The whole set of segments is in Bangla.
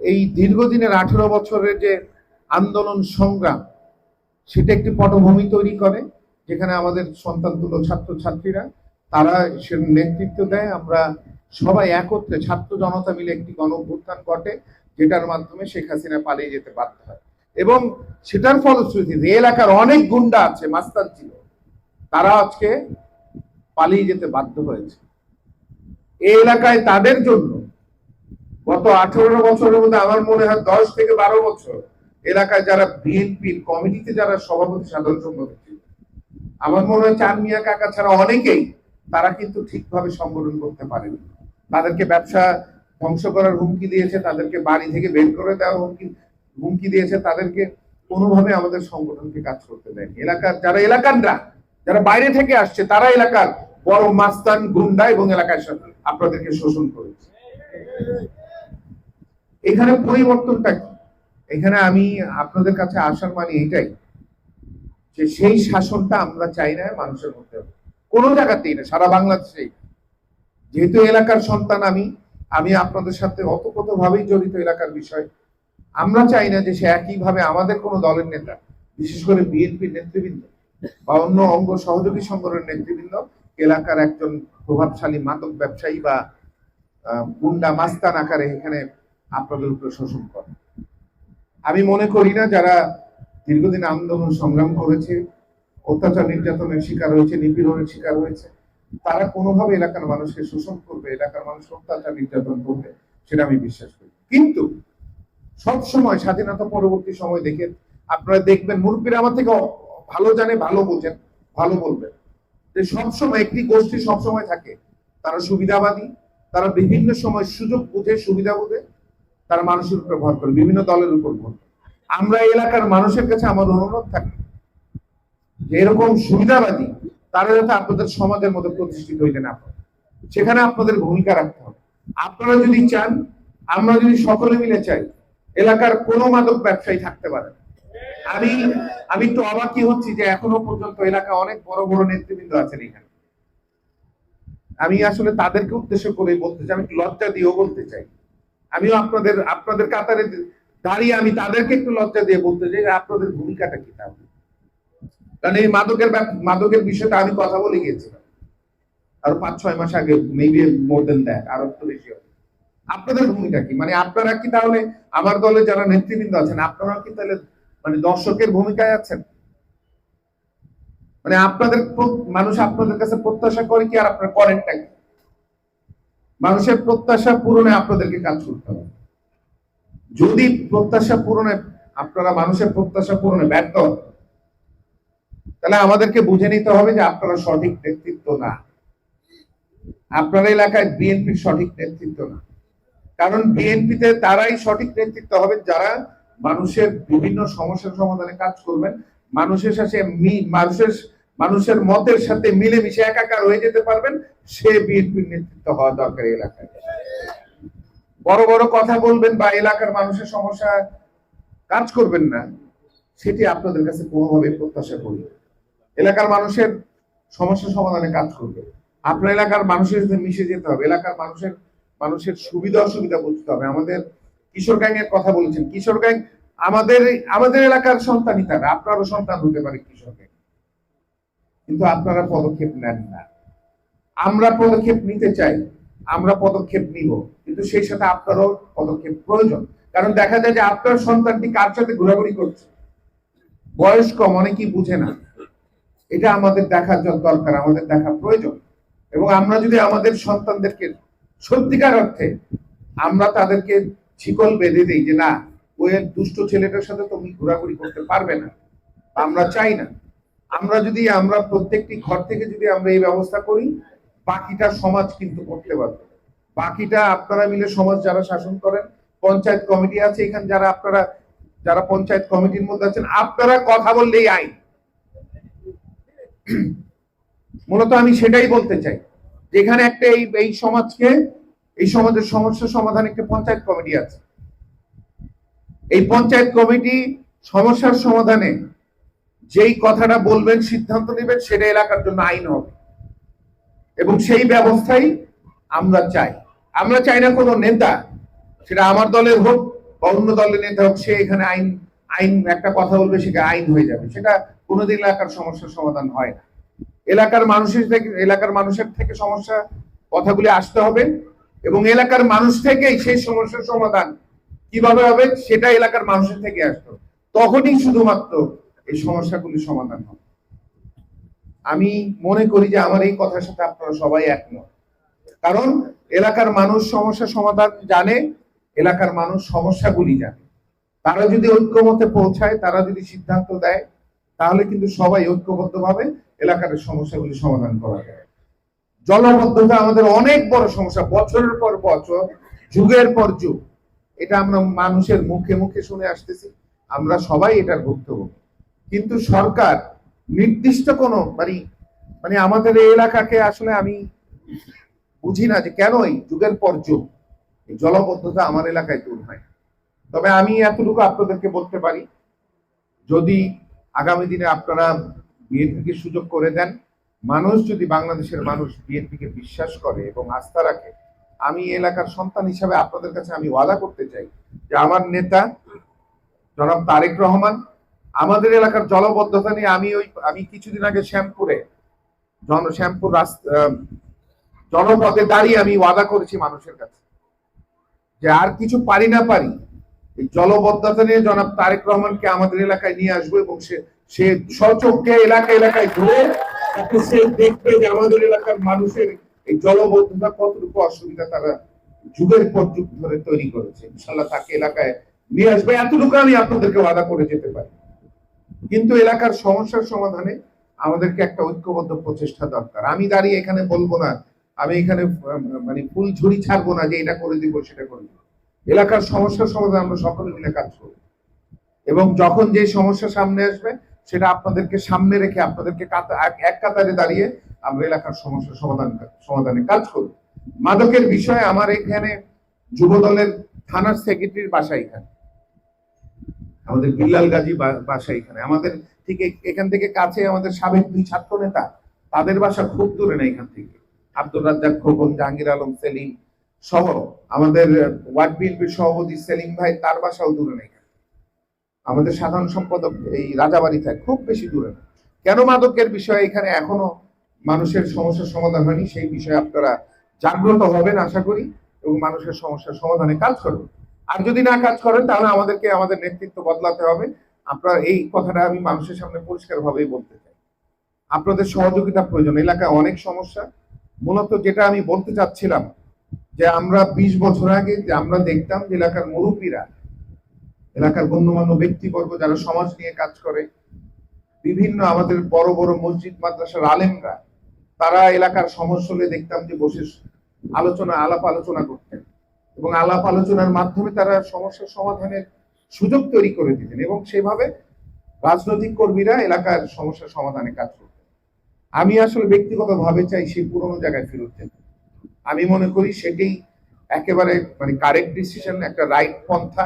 এই দীর্ঘদিনের আঠেরো বছরের যে আন্দোলন সংগ্রাম, সেটা একটি পটভূমি তৈরি করে, যেখানে আমাদের সন্তান তুলো ছাত্রছাত্রীরা, তারা সে নেতৃত্ব দেয়। আমরা সবাই একত্রে ছাত্র জনতা মিলে একটি গণ অভ্যুত্থান ঘটে, যেটার মাধ্যমে শেখ হাসিনা পালিয়ে যেতে বাধ্য হয়। এবং সেটার ফলশ্রুতিতে এই এলাকার অনেক গুন্ডা আছে মাস্তান ছিল তারা আজকে পালিয়ে যেতে বাধ্য হয়েছে। এই এলাকায় তাদের জন্য গত আঠারো বছরের মধ্যে আমার মনে হয় দশ থেকে বারো বছর এলাকায় যারা বিএনপির কমিটিতে যারা সভাপতি সাধারণ সম্পাদক ছিল, আমার মনে হয় চার মিয়া কাকা ছাড়া অনেকেই তারা কিন্তু ঠিকভাবে সংগঠন করতে পারেনি। তাদেরকে ব্যবসা ধ্বংস করার হুমকি দিয়েছে, তাদেরকে বাড়ি থেকে বের করে দেওয়ার হুমকি হুমকি দিয়েছে, তাদেরকে কোনোভাবে আমাদের সংগঠনকে কাজ করতে দেয়নি। এলাকার যারা এলাকাররা যারা বাইরে থেকে আসছে, তারা এলাকার বড় মাস্তান, গুন্ডা এবং এলাকায় সা- আপনাদেরকে শোষণ করেছে। এখানে পরিবর্তনটা কি এখানে আমি আপনাদের কাছে আসার মানে এটাই যে সেই শাসনটা আমরা চাই না মানুষের মধ্যে। কোনো জায়গাতেই না, সারা বাংলাদেশেই না। যেহেতু এলাকার সন্তান আমি আমি আপনাদের সাথে অতপ্রত ভাবেই জড়িত এলাকার বিষয় আমরা চাই না যে সে একইভাবে আমাদের কোনো দলের নেতা, বিশেষ করে বিএনপির নেতৃবৃন্দ বা অন্য অঙ্গ সহযোগী সংগঠনের নেতৃবৃন্দ, এলাকার একজন প্রভাবশালী মাদক ব্যবসায়ী বা গুন্ডা মাস্তান আকারে এখানে আপনাদের উপরে শোষণ করে। আমি মনে করি না যারা দীর্ঘদিন আন্দোলন সংগ্রাম করেছে, অত্যাচার নির্যাতনের শিকার হয়েছে, নিপীড়নের শিকার হয়েছে, তারা কোনোভাবে এলাকার মানুষকে শোষণ করবে, এলাকার মানুষ অত্যাচার নির্যাতন করবে, সেটা আমি বিশ্বাস করি। কিন্তু সব সময় স্বাধীনতা পরবর্তী সময় দেখে আপনারা দেখবেন, মুরব্বীরা আমার থেকে ভালো জানে, ভালো বোঝেন, ভালো বলবেন। যে সবসময় একটি গোষ্ঠী সবসময় থাকে। তারা সুবিধাবাদী, তারা বিভিন্ন সময় সুযোগ বুঝে, সুবিধা বুঝে তারা মানুষের উপর ভর করে, বিভিন্ন দলের উপর ভর করে। আমরা এলাকার মানুষের কাছে আমার অনুরোধ থাকে যে এরকম সুবিধাবাদী তারা যাতে আপনাদের সমাজের মধ্যে প্রতিষ্ঠিত হইতে না পারে। সেখানে আপনাদের ভূমিকা রাখতে হবে। আপনারা যদি চান, আমরা যদি সকলে মিলে চাই, এলাকার কোনো মাদক ব্যবসায়ী থাকতে পারে। আমি আমি একটু অবাকই হচ্ছি যে এখনও পর্যন্ত এলাকা অনেক বড় বড় নেতৃবৃন্দ আছেন এখানে। আমি আসলে তাদেরকে উদ্দেশ্য করে বলতে চাই, আমি লজ্জা দিয়েও বলতে চাই। আমিও আপনাদের আপনাদের কাতারে দাঁড়িয়ে আমি তাদেরকে একটু লজ্জা দিয়ে বলতে চাই আপনাদের ভূমিকাটা কি তাহলে? কারণ এই মাদকের মাদকের বিষয়টা আমি কথা বলে গিয়েছিলাম। আরও পাঁচ, ছয় মাস আগে মেবি মোর দেন দ্যাট আরও একটু বেশি হবে। আপনাদের ভূমিকা কি? মানে আপনারা কি তাহলে আমার দলে যারা নেতৃবৃন্দ আছেন আপনারা কি তাহলে মানে দর্শকের ভূমিকায় আছেন? মানে আপনাদের মানুষ আপনাদের কাছে প্রত্যাশা করে কি আর আপনারা করেনটা কি মানুষের প্রত্যাশা পূরণে আপনাদেরকে কাজ করতে হবে। যদি প্রত্যাশা পূরণে আপনারা মানুষের প্রত্যাশা পূরণে ব্যর্থ তাহলে আমাদেরকে বুঝে নিতে হবে যে আপনারা সঠিক নেতৃত্ব না। আপনার এলাকায় বিএনপির সঠিক নেতৃত্ব না। কারণ বিএনপিতে তারাই সঠিক নেতৃত্ব হবে, যারা মানুষের বিভিন্ন সমস্যার সমাধানে কাজ করবেন। মানুষের সাথে মানুষের মানুষের মতের সাথে মিলেমিশে একাকার হয়ে যেতে পারবেন, সে বিএনপির নেতৃত্ব হওয়া দরকার এলাকায়। বড় বড় কথা বলবেন বা এলাকার মানুষের সমস্যা কাজ করবেন না, সেটি আপনাদের কাছে কোনোভাবে প্রত্যাশা করি এলাকার মানুষের সমস্যা সমাধানে কাজ করবে। আপনার এলাকার মানুষের সাথে মিশে যেতে হবে, এলাকার মানুষের মানুষের সুবিধা অসুবিধা বুঝতে হবে। আমাদের কিশোর গ্যাং এর কথা বলেছেন। কিশোর গ্যাং আমাদের আমাদের এলাকার সন্তানই তারা, আপনারও সন্তান হতে পারে কিশোর গ্যাং। কিন্তু আপনারা পদক্ষেপ নেন না। আমরা পদক্ষেপ নিতে চাই, আমরা পদক্ষেপ নিব, কিন্তু সেই সাথে আপনারও পদক্ষেপ প্রয়োজন। কারণ দেখা যায় যে আপনার সন্তানটি কার সাথে ঘোরাঘুরি করছে? বয়স কম, অনেকেই বুঝে না। এটা আমাদের দেখার দরকার, আমাদের দেখা প্রয়োজন। এবং আমরা যদি আমাদের সন্তানদেরকে সত্যিকার অর্থে আমরা তাদেরকে শিকল বেঁধে দিই যে, না, ওই দুষ্ট ছেলেটার সাথে তুমি ঘোরাঘুরি করতে পারবে না, আমরা চাই না। আমরা যদি, আমরা প্রত্যেকটি ঘর থেকে যদি আমরা এই ব্যবস্থা করি, বাকিটা সমাজ কিন্তু করতে পারবে। বাকিটা আপনারা মিলে সমাজ যারা শাসন করেন, পঞ্চায়েত কমিটি আছে, এখানে যারা আপনারা, যারা পঞ্চায়েত কমিটির মধ্যে আছেন, আপনারা কথা বললেই আইন মূলত আমি সেটাই বলতে চাই। যেখানে একটা এই এই সমাজকে, এই সমাজের সমস্যা সমাধান একটা পঞ্চায়েত কমিটি আছে। এই পঞ্চায়েত কমিটি সমস্যার সমাধানে যেই কথাটা বলবেন, সিদ্ধান্ত নেবেন, সেটা এলাকার জন্য আইন হবে। এবং সেই ব্যবস্থাই আমরা চাই। আমরা চাই না কোনো নেতা, সেটা আমার দলের হোক বা অন্য দলের নেতা হোক, সে এখানে আইন আইন একটা কথা বলবে সেটা আইন হয়ে যাবে। সেটা কোনোদিন এলাকার সমস্যার সমাধান হয় না। এলাকার মানুষের থেকে, এলাকার মানুষের থেকে সমস্যা, কথাগুলি আসতে হবে এবং এলাকার মানুষ থেকেই সেই সমস্যার সমাধান কীভাবে হবে, সেটা এলাকার মানুষের থেকে আসতে তখনই শুধুমাত্র এই সমস্যাগুলি সমাধান হবে। আমি মনে করি যে আমার এই কথার সাথে আপনারা সবাই একমত। কারণ এলাকার মানুষ সমস্যা সমাধান জানে, এলাকার মানুষ সমস্যাগুলি জানে। তারা যদি ঐক্যমতে পৌঁছায়, তারা যদি সিদ্ধান্ত দেয়, তাহলে কিন্তু সবাই ঐক্যবদ্ধভাবে এলাকার সমস্যাগুলি সমাধান করা যায়। জলবদ্ধতা আমাদের অনেক বড় সমস্যা, বছরের পর বছর, যুগের পর যুগ। এটা আমরা মানুষের মুখে মুখে শুনে আসতেছি। আমরা সবাই এটার ভুক্তভোগী। কিন্তু সরকার নির্দিষ্ট কোনো মানে মানে আমাদের এই এলাকাকে আসলে আমি বুঝি না যে কেন এই যুগের পর যুগ জলবদ্ধতা আমার এলাকায় দূর হয়। তবে আমি এতটুকু আপনাদেরকে বলতে পারি, যদি আগামী দিনে আপনারা বিএনপিকে সুযোগ করে দেন, মানুষ যদি বাংলাদেশের মানুষ বিএনপিকে বিশ্বাস করে এবং আস্থা রাখে, আমি এলাকার সন্তান হিসাবে আপনাদের কাছে আমি ওয়াদা করতে চাই যে আমার নেতা জনাব তারেক রহমান আমাদের এলাকার জলবদ্ধতা নিয়ে আমি ওই, আমি কিছুদিন আগে শ্যামপুরে, জন, শ্যামপুর জনপথে দাঁড়িয়ে আমি ওয়াদা করেছি মানুষের কাছে যে আর কিছু পারি না পারি, এই জলবদ্ধতা নিয়ে জনাব তারেক রহমানকে আমাদের এলাকায় নিয়ে আসব এবং সে সে সচক্ষে এলাকা এলাকায় ঘুরে যাতে সে দেখবে যে আমাদের এলাকার মানুষের এই জলবদ্ধতা কতটুকু অসুবিধা তারা যুগের পর যুগ ধরে তৈরি করেছে। ইনশাল্লাহ তাকে এলাকায় নিয়ে আসবে। এতটুকু আমি আপনাদেরকে ওয়াদা করে যেতে পারি। কিন্তু এলাকার সমস্যার সমাধানে আমাদেরকে একটা ঐক্যবদ্ধ প্রচেষ্টা দরকার। আমি দাঁড়িয়ে এখানে বলব না, আমি এখানে মানে ফুল ঝুড়ি ছাড়বো না যে এটা করে দিব, সেটা করে দিব। এলাকার সমস্যার সমাধান আমরা সকলে মিলে কাজ করব। এবং যখন যে সমস্যা সামনে আসবে, সেটা আপনাদেরকে সামনে রেখে আপনাদেরকে এক- কাতারে দাঁড়িয়ে আমরা এলাকার সমস্যা সমাধান, সমাধানে কাজ করব। মাদকের বিষয়ে আমার এখানে যুব দলের থানার সেক্রেটারির বাসা এখানে। আমাদের বিল্লাল গাজী বাসা এখানে। আমাদের ঠিক এখান থেকে কাছে আমাদের সাবেক দুই ছাত্র নেতা তাদের বাসা খুব দূরে না এখান থেকে। আব্দুর রাজ্জাক খোকন জাহাঙ্গীর আলম সেলিম সহ আমাদের ওয়ার্ড বিএনপির সভাপতি সেলিম ভাই তার বাসাও দূরে নেই আমাদের সাধারণ সম্পাদক এই রাজাবাড়ি থাকে খুব বেশি দূরে না। কেন মাদকের বিষয়ে এখানে এখনও মানুষের সমস্যার সমাধান হয়নি সেই বিষয়ে আপনারা জাগ্রত হবেন আশা করি এবং মানুষের সমস্যার সমাধানে কাজ করবেন। আর যদি না কাজ করেন, তাহলে আমাদেরকে, আমাদের নেতৃত্ব বদলাতে হবে। আপনার এই কথাটা আমি মানুষের সামনে পরিষ্কারভাবেই বলতে চাই। আপনাদের সহযোগিতা প্রয়োজন। এলাকায় অনেক সমস্যা। মূলত যেটা আমি বলতে চাচ্ছিলাম, যে আমরা বিশ বছর আগে যে আমরা দেখতাম যে এলাকার মুরব্বীরা, এলাকার গণ্যমান্য ব্যক্তিবর্গ যারা সমাজ নিয়ে কাজ করে, বিভিন্ন আমাদের বড় বড় মসজিদ মাদ্রাসার আলেমরা, তারা এলাকার সমস্যা দেখতাম যে বসে আলোচনা, আলাপ আলোচনা করতেন এবং আলাপ আলোচনার মাধ্যমে তারা সমস্যার সমাধানের সুযোগ তৈরি করে দিতেন এবং সেভাবে রাজনৈতিক কর্মীরা এলাকার সমস্যার সমাধানে কাজ করতেন। আমি আসলে ব্যক্তিগতভাবে চাই সেই পুরোনো জায়গায় ফেরত যেতে। আমি মনে করি সেটাই একেবারে মানে কারেক্ট ডিসিশন একটা রাইট পন্থা।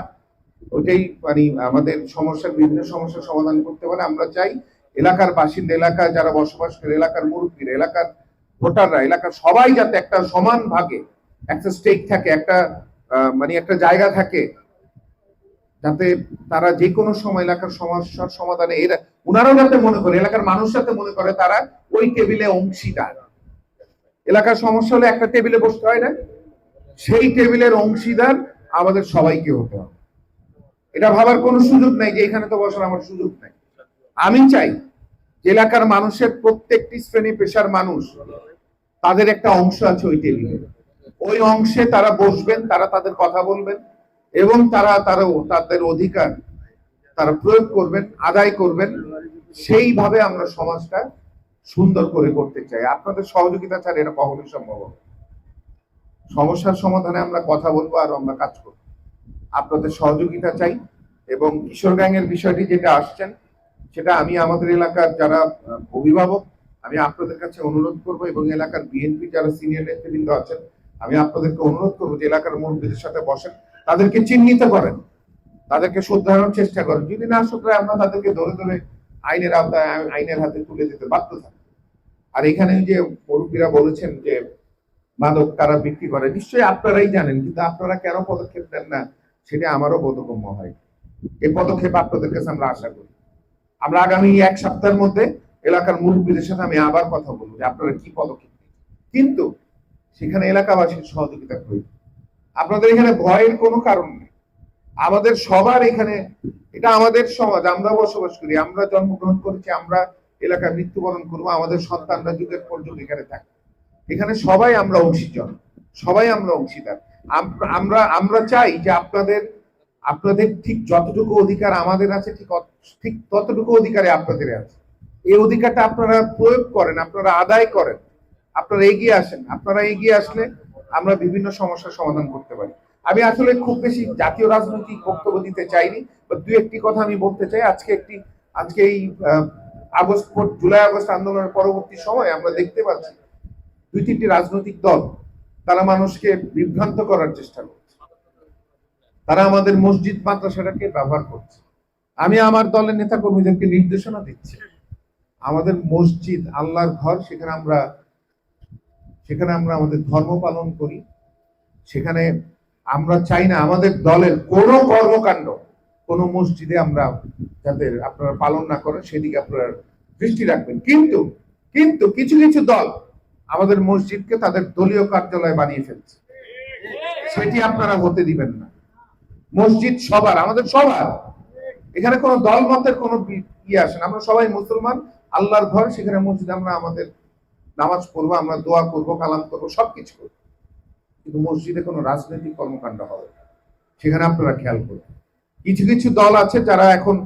ওইটাই মানে আমাদের সমস্যার বিভিন্ন সমস্যার সমাধান করতে পারে আমরা চাই এলাকার বাসিন্দা, এলাকা যারা বসবাস করে, এলাকার মুরব্বীরা, এলাকার ভোটাররা, এলাকার সবাই যাতে একটা সমান ভাগে একটা স্টেক থাকে, একটা মানে একটা জায়গা থাকে, যাতে তারা যে কোনো সময় এলাকার সমস্যার সমাধানে, এরা ওনারাও যাতে মনে করে, এলাকার মানুষ যাতে মনে করে তারা ওই টেবিলে অংশীদার। এলাকার সমস্যা হলে একটা টেবিলে বসতে হয় না, সেই টেবিলের অংশীদার আমাদের সবাইকে হতে হবে। এটা ভাবার কোনো সুযোগ নাই যে এখানে তো বসার আমার সুযোগ নাই। আমি চাই এলাকার মানুষের প্রত্যেকটি শ্রেণি পেশার মানুষ তাদের একটা অংশ আছে ওই টেবিলে ওই অংশে তারা বসবেন, তারা তাদের কথা বলবেন এবং তারা তারা তাদের অধিকার তারা প্রয়োগ করবেন, আদায় করবেন। সেইভাবে আমরা সমাজটা সুন্দর করে করতে চাই। আপনাদের সহযোগিতা ছাড়া এটা কখনোই সম্ভব হবে সমস্যার সমাধানে আমরা কথা বলব আর আমরা কাজ করব। আপনাদের সহযোগিতা চাই এবং কিশোর গ্যাংয়ের বিষয়টি যেটা আসছেন, সেটা আমি আমাদের এলাকার যারা অভিভাবক, আমি আপনাদের কাছে অনুরোধ করব এবং এলাকার বিএনপি যারা সিনিয়র নেতৃবৃন্দ আছেন আমি আপনাদেরকে অনুরোধ করব, যে এলাকার মুরব্বীদের সাথে বসেন, তাদেরকে চিহ্নিত করেন। তাদেরকে শুদ্ধারণ চেষ্টা করেন। যদি না শুধরে আমরা তাদেরকে ধরে ধরে আইনের আওতায়, আইনের হাতে তুলে দিতে বাধ্য থাকি। আর এখানে যে মুরব্বীরা বলেছেন যে, মাদক কারা বিক্রি করে। নিশ্চয়ই আপনারাই জানেন, কিন্তু আপনারা কেন পদক্ষেপ নেন না, সেটা আমারও বোধগম্য হয়। এই পদক্ষেপ আপনাদের কাছে আমরা আশা করি। আমরা আগামী এক সপ্তাহের মধ্যে এলাকার মুরব্বীদের সাথে আমি আবার কথা বলব যে আপনারা কি পদক্ষেপ। কিন্তু সেখানে এলাকাবাসীর সহযোগিতা প্রয়োজন আপনাদের এখানে ভয়ের কোনো কারণ নেই। আমাদের সবার এখানে, এটা আমাদের সমাজ, আমরা বসবাস করি, আমরা জন্মগ্রহণ করেছি, আমরা এলাকায় মৃত্যুবরণ করব, আমাদের সন্তানরা যুগের পর যুগ এখানে থাকবে এখানে সবাই আমরা অংশীজন, সবাই আমরা অংশীদার। আমরা আমরা চাই যে আপনাদের আপনাদের ঠিক যতটুকু অধিকার আমাদের আছে, ঠিক ঠিক ততটুকু অধিকারে আপনাদের আছে। এই অধিকারটা আপনারা প্রয়োগ করেন, আপনারা আদায় করেন। আপনারা এগিয়ে আসেন। আপনারা এগিয়ে আসলে আমরা বিভিন্ন সমস্যার সমাধান করতে পারি। আমি আসলে খুব বেশি জাতীয় রাজনৈতিক বক্তব্য দিতে চাইনি বা দু একটি কথা আমি বলতে চাই। আজকে একটি, আজকে এই আগস্ট জুলাই আগস্ট আন্দোলনের পরবর্তী সময় আমরা দেখতে পাচ্ছি দুই তিনটি রাজনৈতিক দল, তারা মানুষকে বিভ্রান্ত করার চেষ্টা করছে। তারা আমাদের মসজিদ মাদ্রাসাটাকে ব্যবহার করছে। আমি আমার দলের নেতা কর্মীদেরকে নির্দেশনা দিচ্ছি। আমাদের মসজিদ, আল্লাহর ঘর, সেখানে আমরা সেখানে আমরা আমাদের ধর্ম পালন করি। সেখানে আমরা চাই না আমাদের দলের কোনো কর্মকাণ্ড, কোনো মসজিদে আমরা যাতে আপনারা পালন না করেন, সেদিকে আপনারা দৃষ্টি রাখবেন। কিন্তু কিন্তু কিছু কিছু দল আমাদের মসজিদকে তাদের দলীয় কার্যালয় বানিয়ে ফেলছে। সেটি আপনারা হতে দিবেন না। মসজিদ সবার, আমাদের সবার। এখানে কোনো দল মতের কোনো ইয়ে আসে না। আমরা সবাই মুসলমান, আল্লাহর ঘর, সেখানে মসজিদ, আমরা আমাদের নামাজ পড়ব, আমরা দোয়া করব, কালাম করব, সবকিছু করব। কিন্তু মসজিদে কোনো রাজনৈতিক কর্মকাণ্ড হবে সেখানে আপনারা খেয়াল করবেন কিছু কিছু দল আছে যারা এখন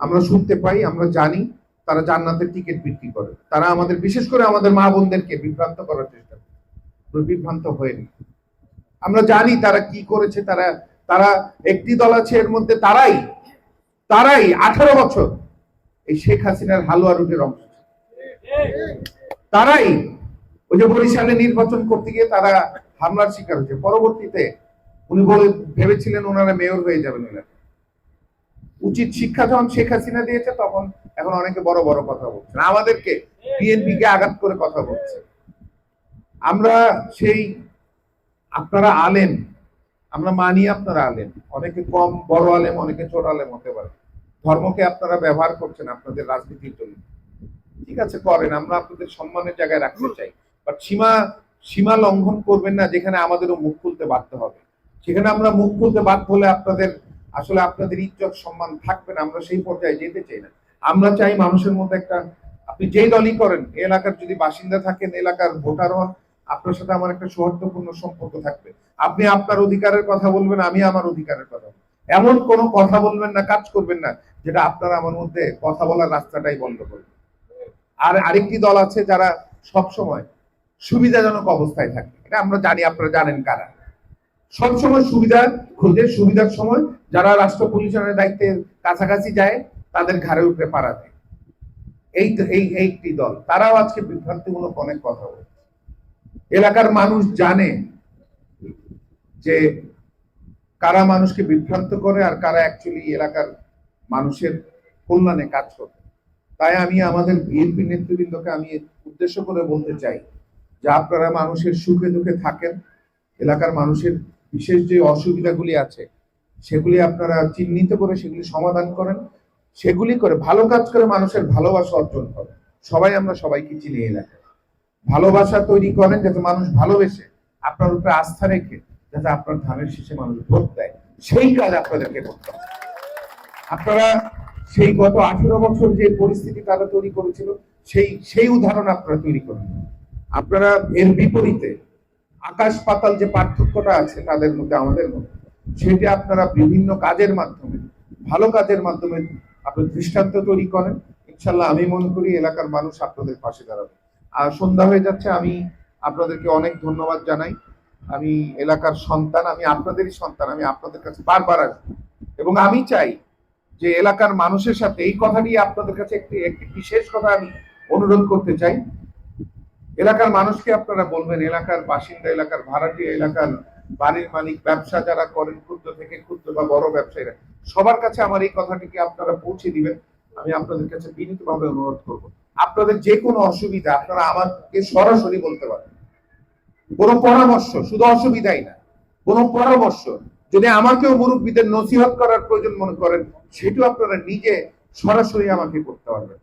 আমরা শুনতে পাই, আমরা জানি, তারা জান্নাতের টিকিট বিক্রি করে। তারা আমাদের, বিশেষ করে আমাদের মা বোনদেরকে বিভ্রান্ত করার চেষ্টা করে। বিভ্রান্ত হয়নি আমরা জানি তারা কি করেছে, তারা তারা একটি দল আছে, এর মধ্যে তারাই তারাই আঠারো বছর এই শেখ হাসিনার হালুয়া রুটের অংশ। তারাই ওই যে বরিশালে নির্বাচন করতে গিয়ে তারা হামলার শিকার হয়েছে। পরবর্তীতে উনি বলে, ভেবেছিলেন ওনারা মেয়র হয়ে যাবেন উচিত শিক্ষা যখন শেখ হাসিনা দিয়েছে তখন এখন অনেকে বড় বড় কথা বলছেন। আমাদেরকে বিএনপি কে আঘাত করে কথা বলছে। আমরা সেই আপনারা আলেম, আমরা মানি আপনারা আলেম। অনেকে কম, বড় আলেম, অনেকে ছোট আলেম হতে পারে। ধর্মকে আপনারা ব্যবহার করছেন আপনাদের রাজনীতির জন্য। ঠিক আছে, করেন, আমরা আপনাদের সম্মানের জায়গায় রাখতে চাই। বাট সীমা সীমা লঙ্ঘন করবেন না, যেখানে আমাদেরও মুখ খুলতে বাধ্য হবে। সেখানে আমরা মুখ খুলতে বাধ্য হলে আপনাদের, আসলে আপনাদের ইজ্জত, সম্মান থাকবে না, আমরা সেই পর্যায়ে যেতে চাই না। আমরা চাই মানুষের মধ্যে একটা, আপনি যেই দলই করেন এলাকার যদি বাসিন্দা থাকেন এলাকার ভোটার হন, আপনার সাথে আমার একটা সৌহার্দ্যপূর্ণ সম্পর্ক থাকবে। আপনি আপনার অধিকারের কথা বলবেন, আমি আমার অধিকারের কথা। এমন কোনো কথা বলবেন না, কাজ করবেন না, যেটা আপনারা আমার মধ্যে কথা বলার রাস্তাটাই বন্ধ করবে আর আরেকটি দল আছে যারা সব সময় সুবিধাজনক অবস্থায় থাকে। এটা আমরা জানি, আপনারা জানেন কারা। সবসময় সুবিধা খোঁজে সুবিধার সময় যারা রাষ্ট্র পরিচালনার দায়িত্বে কাছাকাছি যায়, তাদের ঘাড়ে উপরে পাড়া দেয়। এই এই একটি দল। তারাও আজকে বিভ্রান্তিমূলক অনেক কথা বলে এলাকার মানুষ জানে যে কারা মানুষকে বিভ্রান্ত করে আর কারা অ্যাকচুয়ালি এলাকার মানুষের কল্যাণে কাজ করে তাই আমি আমাদের বিএনপি নেতৃবৃন্দকে আমি উদ্দেশ্য করে বলতে চাই যে আপনারা মানুষের সুখে দুঃখে থাকেন, এলাকার মানুষের বিশেষ যে অসুবিধাগুলি আছে, সেগুলি আপনারা চিহ্নিত করে সেগুলি সমাধান করেন, সেগুলি করে ভালো কাজ করে মানুষের ভালোবাসা অর্জন করেন। সবাই আমরা সবাইকে চিনি এলাকায়। ভালোবাসা তৈরি করেন যাতে মানুষ ভালোবেসে, আপনার উপরে আস্থা রেখে যাতে আপনার ধানের শেষে মানুষ ভোট দেয়। সেই কাজ আপনাদেরকে করতে হবে। আপনারা সেই গত আঠেরো বছর যে পরিস্থিতি তারা তৈরি করেছিল, সেই সেই উদাহরণ আপনারা তৈরি করেন। আপনারা এর বিপরীতে আকাশ পাতাল যে পার্থক্যটা আছে তাদের মধ্যে, আমাদের মধ্যে, সেটি আপনারা বিভিন্ন কাজের মাধ্যমে, ভালো কাজের মাধ্যমে আপনার দৃষ্টান্ত তৈরি করেন। ইনশাল্লাহ আমি মনে করি এলাকার মানুষ আপনাদের পাশে দাঁড়াবে। আর সন্ধ্যা হয়ে যাচ্ছে, আমি আপনাদেরকে অনেক ধন্যবাদ জানাই। আমি এলাকার সন্তান, আমি আপনাদেরই সন্তান, আমি আপনাদের কাছে বারবার আসব। এবং আমি চাই যে এলাকার মানুষের সাথে, এই কথাটি আপনাদের কাছে একটি একটি বিশেষ কথা আমি অনুরোধ করতে চাই। এলাকার মানুষকে আপনারা বলবেন, এলাকার বাসিন্দা, এলাকার ভাড়াটিয়া এলাকার বাড়ির মালিক, ব্যবসা যারা করেন, ক্ষুদ্র থেকে ক্ষুদ্র বা বড় ব্যবসায়ীরা, সবার কাছে আমার এই কথাটিকে আপনারা পৌঁছে দিবেন। আমি আপনাদের কাছে বিনীতভাবে অনুরোধ করব। আপনাদের যে কোনো অসুবিধা, আপনারা আমাকে সরাসরি বলতে পারেন। কোনো পরামর্শ, শুধু অসুবিধাই না, কোনো পরামর্শ যদি আমাকেও মুরব্বীদের নসিহত করার প্রয়োজন মনে করেন সেটাও আপনারা নিজে সরাসরি আমাকে করতে পারবেন।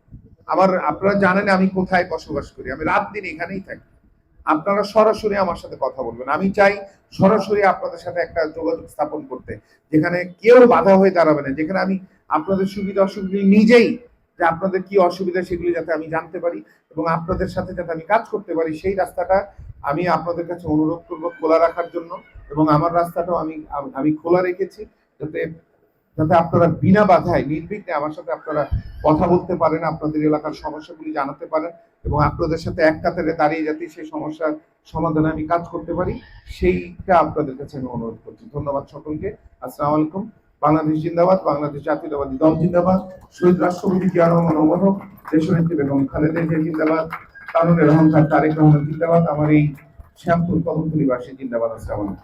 আমার, আপনারা জানেন আমি কোথায় বসবাস করি, আমি রাত দিন এখানেই থাকি। আপনারা সরাসরি আমার সাথে কথা বলবেন। আমি চাই সরাসরি আপনাদের সাথে একটা যোগাযোগ স্থাপন করতে, যেখানে কেউ বাধা হয়ে দাঁড়াবে না, যেখানে আমি আপনাদের সুবিধা অসুবিধা নিজেই যে আপনাদের কি অসুবিধা সেগুলি যাতে আমি জানতে পারি এবং আপনাদের সাথে যাতে আমি কাজ করতে পারি, সেই রাস্তাটা আমি আপনাদের কাছে অনুরোধ করব খোলা রাখার জন্য। এবং আমার রাস্তাটাও আমি, আমি- খোলা রেখেছি যাতে যাতে আপনারা বিনা বাধায়, নির্বিঘ্নে আমার সাথে আপনারা কথা বলতে পারেন, আপনাদের এলাকার সমস্যাগুলি জানাতে পারেন এবং আপনাদের সাথে এক কাতারে দাঁড়িয়ে যাতে সেই সমস্যার সমাধানে আমি কাজ করতে পারি, সেইটা আপনাদের কাছে আমি অনুরোধ করছি। ধন্যবাদ সকলকে। আসসালামু আলাইকুম। বাংলাদেশ জিন্দাবাদ, বাংলাদেশ জাতীয়তাবাদী দল জিন্দাবাদ। শহীদ রাষ্ট্রপতি জিয়া রহমান অমর দেশনেত্রী বেগম খালেদা জিয়া জিন্দাবাদ কারণের অহংকার তারেক রহমান জিন্দাবাদ, আমার এই শ্যামপুর কদমতলিবাসী জিন্দাবাদ। আসসালামু